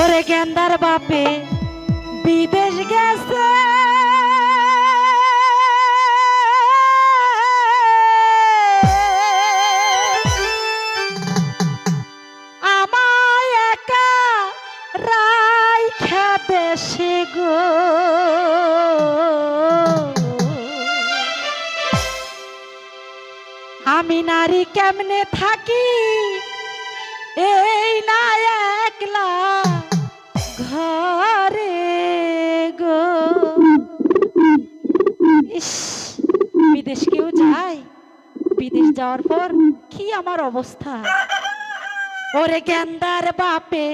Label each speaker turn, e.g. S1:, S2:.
S1: ওরে গেন্দার বাপে বিদেশ গেছে। আমি নারী কেমনে থাকি? এই না একলা ঘরে গো। ইস, বিদেশ কেউ যায়? বিদেশ যাওয়ার পর কি আমার অবস্থা? ওরে গেন্দার বাপে